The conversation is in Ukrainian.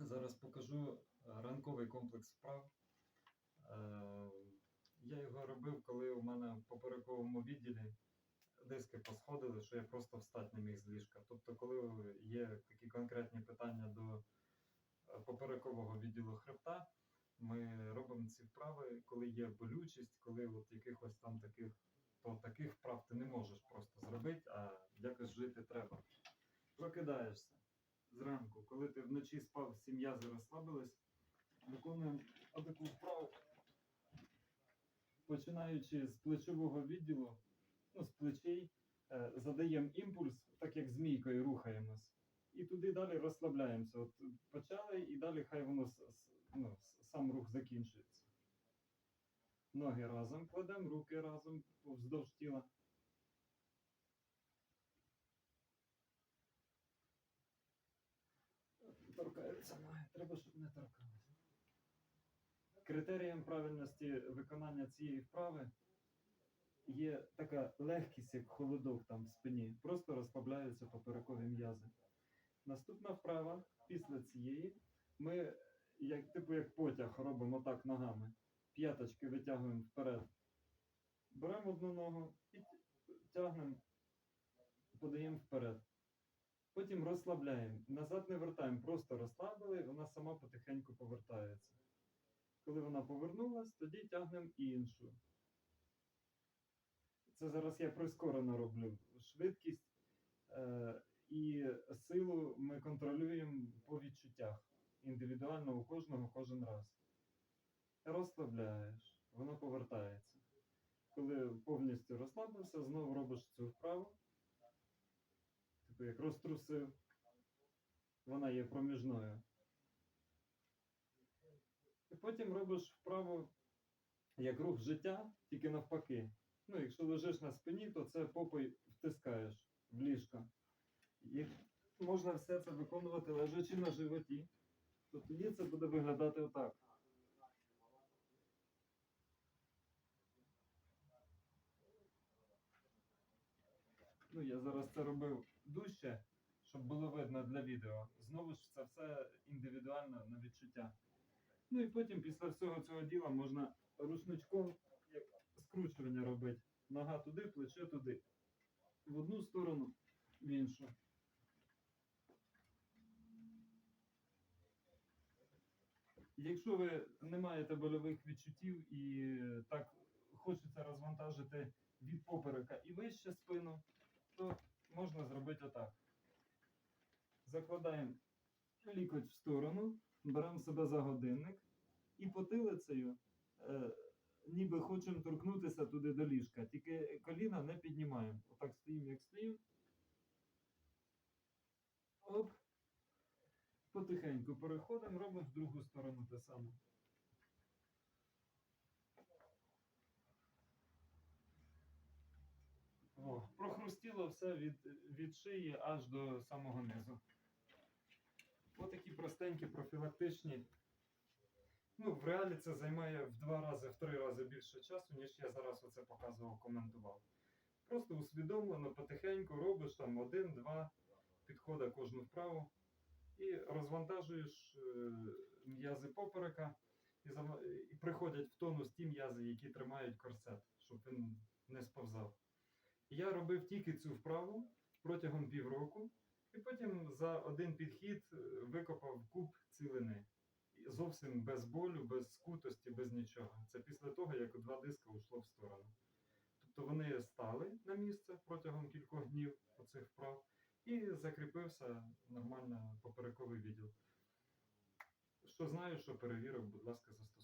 Зараз покажу е, ранковий комплекс вправ. Е, Я його робив, коли у мене в поперековому відділі диски посходили, що я просто встати не міг з ліжка. Тобто, коли є такі конкретні питання до е, поперекового відділу хребта, ми робимо ці вправи, коли є болючість, коли от якихось там таких, то таких вправ ти не можеш просто зробити, а якось жити треба. Прокидаєшся зранку, коли ти вночі спав, всі м'язи розслабились, виконуємо таку вправу. Починаючи з плечового відділу, ну, з плечей, е, задаємо імпульс, так як змійкою рухаємось. І туди далі розслабляємося. От почали і далі хай воно ну, сам рух закінчується. Ноги разом кладемо, руки разом вздовж тіла. Торкаються ноги, треба, щоб не торкалися. Критерієм правильності виконання цієї вправи є така легкість, як холодок там в спині. Просто розслабляються поперекові м'язи. Наступна вправа після цієї ми, як, типу як потяг, робимо так ногами. П'яточки витягуємо вперед. Беремо одну ногу і тягнемо, подаємо вперед. Потім розслабляємо. Назад не вертаємо, просто розслабили, вона сама потихеньку повертається. Коли вона повернулась, тоді тягнемо іншу. Це зараз я прискорено роблю. Швидкість е, і силу ми контролюємо по відчуттях. Індивідуально у кожного кожен раз. Розслабляєш, воно повертається. Коли повністю розслабився, знову робиш цю вправу. Типу як розтрусив. Вона є проміжною. І потім робиш вправу як рух життя, тільки навпаки. Ну, якщо лежиш на спині, то це попой втискаєш в ліжко. І можна все це виконувати лежачи на животі, то тоді це буде виглядати отак. Ну, я зараз це робив дужче, щоб було видно для відео. Знову ж це все індивідуально на відчуття. Ну і потім після всього цього діла можна рушничком як скручування робити. Нога туди, плече туди. В одну сторону, в іншу. Якщо ви не маєте больових відчуттів і е, так хочеться розвантажити від поперека і вище спину, то можна зробити отак. Закладаємо лікоть в сторону, беремо себе за годинник і потилицею, е, ніби хочемо торкнутися туди до ліжка, тільки коліна не піднімаємо. Отак стоїмо, як стоїмо. Оп. Потихеньку переходимо, робимо в другу сторону те саме. О, все від, від шиї аж до самого низу. Отакі простенькі профілактичні. Ну, в реалі це займає в два рази, в три рази більше часу, ніж я зараз оце показував, коментував. Просто усвідомлено, потихеньку робиш там один-два підходи кожну вправу і розвантажуєш е, м'язи поперека, і, зав- і приходять в тонус ті м'язи, які тримають корсет, щоб він не сповзав. Я робив тільки цю вправу протягом півроку, і потім за один підхід е, викопав куб цілини. Зовсім без болю, без скутості, без нічого. Це після того, як два диска ушло в сторону. Тобто вони стали на місце протягом кількох днів оцих вправ, і закріпився нормально поперековий відділ. Що знаю, що перевірив, будь ласка, застосуйте.